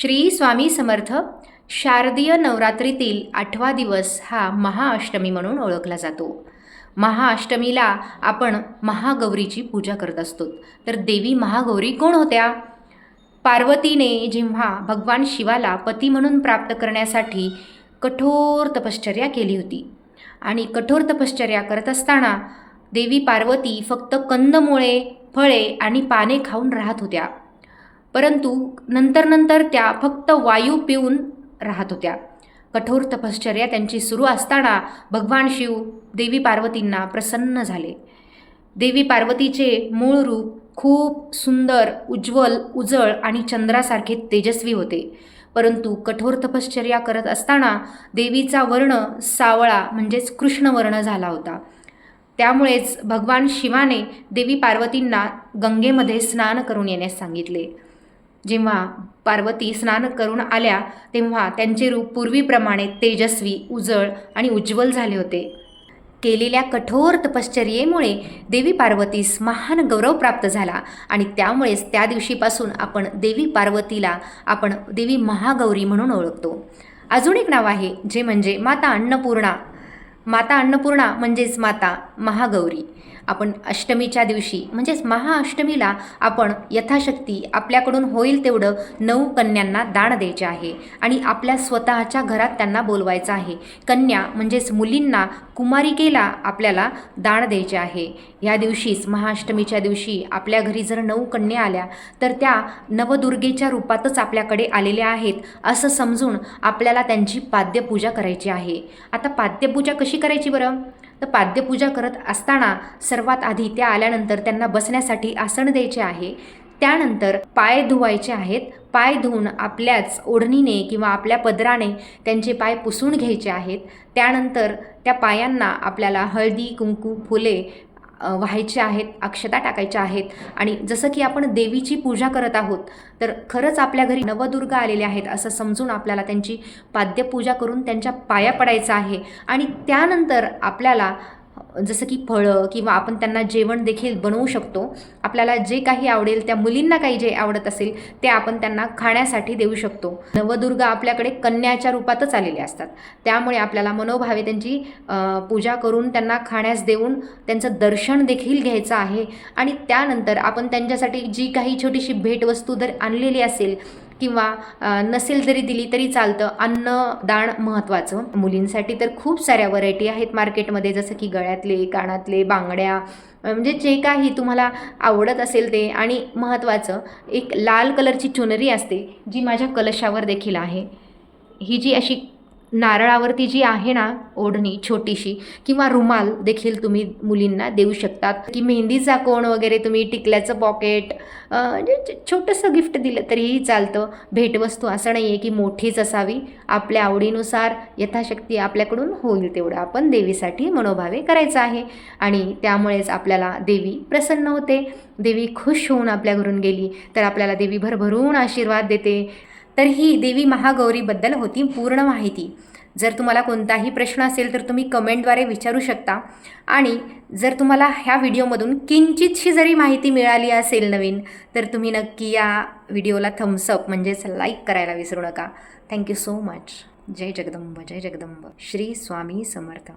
श्री स्वामी समर्थ शारदीय नवरात्रीतील आठवा दिवस हा महाअष्टमी म्हणून ओळखला जातो. महाअष्टमीला आपण महागौरीची पूजा करत असतो. तर देवी महागौरी कोण होत्या? पार्वतीने जेव्हा भगवान शिवाला पती म्हणून प्राप्त करण्यासाठी कठोर तपश्चर्या केली होती आणि कठोर तपश्चर्या करत असताना देवी पार्वती फक्त कंदमुळे फळे आणि पाने खाऊन राहत होत्या. परंतु नंतर नंतर त्या फक्त वायू पिऊन राहत होत्या. कठोर तपश्चर्या त्यांची सुरू असताना भगवान शिव देवी पार्वतींना प्रसन्न झाले. देवी पार्वतीचे मूळ रूप खूप सुंदर उज्ज्वल उजळ आणि चंद्रासारखे तेजस्वी होते. परंतु कठोर तपश्चर्या करत असताना देवीचा वर्ण सावळा म्हणजेच कृष्णवर्ण झाला होता. त्यामुळेच भगवान शिवाने देवी पार्वतींना गंगेमध्ये स्नान करून येण्यास सांगितले. जेव्हा पार्वती स्नान करून आल्या तेव्हा त्यांचे रूप पूर्वीप्रमाणे तेजस्वी उजळ आणि उज्ज्वल झाले होते. केलेल्या कठोर तपश्चर्येमुळे देवी पार्वतीस महान गौरव प्राप्त झाला आणि त्यामुळेच त्या दिवशीपासून आपण देवी पार्वतीला आपण देवी महागौरी म्हणून ओळखतो. अजून एक नाव आहे जे म्हणजे माता अन्नपूर्णा. माता अन्नपूर्णा म्हणजेच माता महागौरी. आपण अष्टमीच्या दिवशी म्हणजेच महाअष्टमीला आपण यथाशक्ती आपल्याकडून होईल तेवढं नऊ कन्यांना दान द्यायचे आहे आणि आपल्या स्वतःच्या घरात त्यांना बोलवायचं आहे. कन्या म्हणजेच मुलींना कुमारिकेला आपल्याला दान द्यायचे आहे. या दिवशीच महाअष्टमीच्या दिवशी आपल्या घरी जर नऊ कन्या आल्या तर त्या नवदुर्गेच्या रूपातच आपल्याकडे आलेल्या आहेत असं समजून आपल्याला त्यांची पाद्यपूजा करायची आहे. आता पाद्यपूजा कशी करायची बरं? तर पाद्यपूजा करत असताना सर्वात आधी त्या आल्यानंतर त्यांना बसण्यासाठी आसन द्यायचे आहे. त्यानंतर पाय धुवायचे आहेत. पाय धुवून आपल्याच ओढणीने किंवा आपल्या पदराने त्यांचे पाय पुसून घ्यायचे आहेत. त्यानंतर त्या पायांना आपल्याला हळदी कुंकू फुले व्हायचे आहेत अक्षता टाकायच्या आहेत. आणि जसं की आपण देवीची पूजा करत आहोत तर खरंच आपल्या घरी नवदुर्गा आलेल्या आहेत असं समजून आपल्याला त्यांची पाद्यपूजा करून त्यांच्या पाया पडायचं आहे. आणि त्यानंतर आपल्याला जसं की फळं किंवा आपण त्यांना जेवण देखील बनवू शकतो. आपल्याला जे काही आवडेल त्या मुलींना काही जे आवडत असेल ते आपण त्यांना खाण्यासाठी देऊ शकतो. नवदुर्गा आपल्याकडे कन्याच्या रूपातच आलेले असतात. त्यामुळे आपल्याला मनोभावे त्यांची पूजा करून त्यांना खाण्यास देऊन त्यांचं दर्शन देखील घ्यायचं आहे. आणि त्यानंतर आपण त्यांच्यासाठी जी काही छोटीशी भेटवस्तू जर आणलेली असेल किंवा नसेल जरी दिली तरी चालतं. अन्नदान महत्त्वाचं. मुलींसाठी तर खूप साऱ्या व्हरायटी आहेत मार्केटमध्ये जसं की गळ्यातले कानातले बांगड्या म्हणजे जे काही तुम्हाला आवडत असेल ते. आणि महत्त्वाचं एक लाल कलरची चुनरी असते जी माझ्या कलशावर देखील आहे. ही जी अशी नारळावरती जी आहे ना ओढणी छोटीशी किंवा रुमाल देखील तुम्ही मुलींना देऊ शकतात. की मेहंदीचा कोण वगैरे तुम्ही टिकल्याचं पॉकेट म्हणजे छोटंसं गिफ्ट दिलं तरीही चालतं. भेटवस्तू असं नाही आहे की मोठीच असावी. आपल्या आवडीनुसार यथाशक्ती आपल्याकडून होईल तेवढं आपण देवीसाठी मनोभावे करायचं आहे. आणि त्यामुळेच आपल्याला देवी प्रसन्न होते. देवी खुश होऊन आपल्या घरून गेली तर आपल्याला देवी भरभरून आशीर्वाद देते. तर ही देवी महागौरीबद्दल होती पूर्ण माहिती. जर तुम्हाला कोणताही प्रश्न असेल तर तुम्ही कमेंटद्वारे विचारू शकता. आणि जर तुम्हाला ह्या व्हिडिओमधून किंचितशी जरी माहिती मिळाली असेल नवीन तर तुम्ही नक्की या व्हिडिओला थम्सअप म्हणजेच लाईक करायला विसरू नका. थँक्यू सो मच जय जगदंब जय जगदंब. श्री स्वामी समर्थ.